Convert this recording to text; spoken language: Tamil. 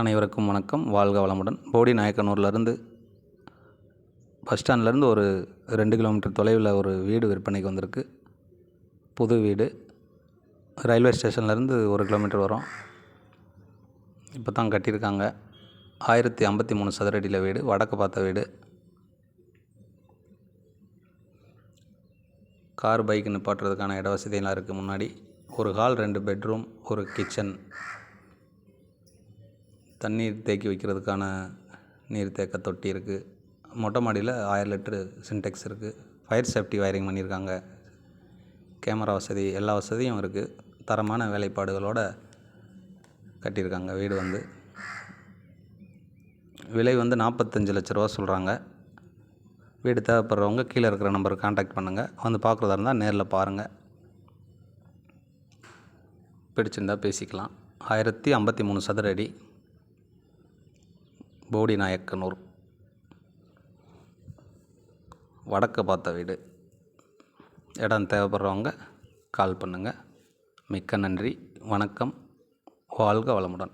அனைவருக்கும் வணக்கம். வாழ்க வளமுடன். போடி நாயக்கனூர்லேருந்து பஸ் ஸ்டாண்ட்லேருந்து ஒரு ரெண்டு கிலோமீட்டர் தொலைவில் ஒரு வீடு விற்பனைக்கு வந்திருக்கு. புது வீடு. ரயில்வே ஸ்டேஷன்லேருந்து ஒரு கிலோமீட்டர் வரும். இப்போ தான் கட்டியிருக்காங்க. ஆயிரத்தி ஐம்பத்தி மூணு சதுரடியில் வீடு வடக்கு பார்த்த வீடு. கார் பைக் நிப்பாட்டுறதுக்கான இட வசதியெல்லாம் இருக்குது முன்னாடி. ஒரு ஹால் ரெண்டு பெட்ரூம் ஒரு கிச்சன். தண்ணீர் தேக்கி வைக்கிறதுக்கான நீர் தேக்க தொட்டி இருக்குது மொட்டை மாடியில் ஆயிரம் லிட்ரு சின்டெக்ஸ் இருக்குது ஃபயர் சேஃப்டி வயரிங் பண்ணியிருக்காங்க. கேமரா வசதி எல்லா வசதியும் இருக்குது தரமான வேலைப்பாடுகளோடு கட்டியிருக்காங்க. வீடு வந்து விலை வந்து நாற்பத்தஞ்சு லட்ச ரூபா சொல்கிறாங்க வீடு தேவைப்படுறவங்க கீழே இருக்கிற நம்பருக்கு காண்டாக்ட் பண்ணுங்கள் வந்து பார்க்குறதா இருந்தால் நேரில் பாருங்கள் பிடிச்சிருந்தா பேசிக்கலாம். ஆயிரத்தி ஐம்பத்தி மூணு சதுர அடி. போடி நாயக்கனூர். வடக்கு பார்த்த வீடு. இடம் தேவைப்படுறவங்க கால் பண்ணுங்கள் மிக்க நன்றி. வணக்கம். வாழ்க வளமுடன்.